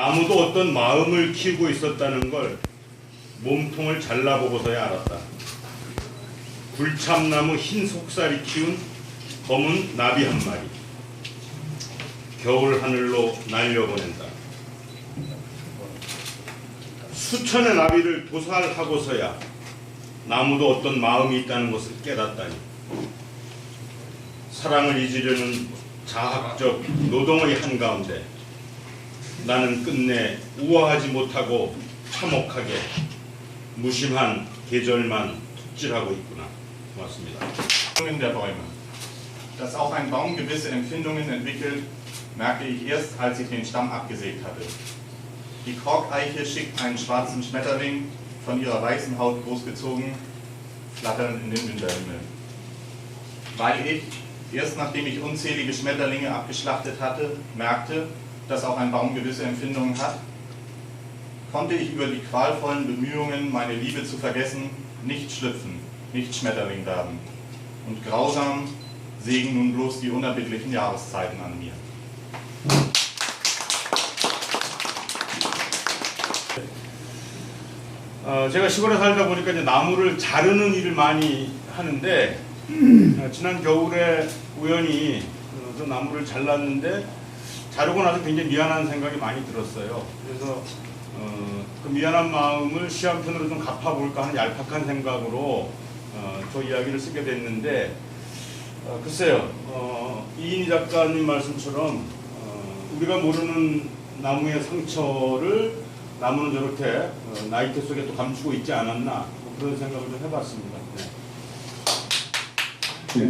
나무도 어떤 마음을 키우고 있었다는 걸 몸통을 잘라보고서야 알았다. 굴참나무 흰 속살이 키운 검은 나비 한 마리. 겨울 하늘로 날려보낸다. 수천의 나비를 도살하고서야 나무도 어떤 마음이 있다는 것을 깨닫다니. 사랑을 잊으려는 자학적 노동의 한가운데 나는 끝내 우아하지 못하고 참혹하게 무심한 계절만 톱질하고 있구나. 고맙습니다. Empfindungen der Bäume. Dass auch ein Baum gewisse Empfindungen entwickelt, merkte ich erst, als ich den Stamm abgesägt hatte. Die Korkeiche schickt einen schwarzen Schmetterling, von ihrer weißen Haut großgezogen, flatternd in den Winterhimmel. Weil ich, erst nachdem ich unzählige Schmetterlinge abgeschlachtet hatte, merkte, dass auch ein Baum gewisse Empfindungen hat, konnte ich über die qualvollen Bemühungen, meine Liebe zu vergessen, nicht schlüpfen, nicht Schmetterling werden. Und grausam sägen nun bloß die unerbittlichen Jahreszeiten an mir. 어, 제가 시골에 살다 보니까 이제 나무를 자르는 일을 많이 하는데 어, 지난 겨울에 우연히 어, 저 나무를 잘랐는데 자르고 나서 굉장히 미안한 생각이 많이 들었어요. 그래서 어, 그 미안한 마음을 시 한 편으로 좀 갚아볼까 하는 얄팍한 생각으로 어, 저 이야기를 쓰게 됐는데 어, 글쎄요 어, 이인희 작가님 말씀처럼 어, 우리가 모르는 나무의 상처를 나무는 저렇게 어, 나이트 속에 또 감추고 있지 않았나 뭐 그런 생각을 좀 해봤습니다. 네.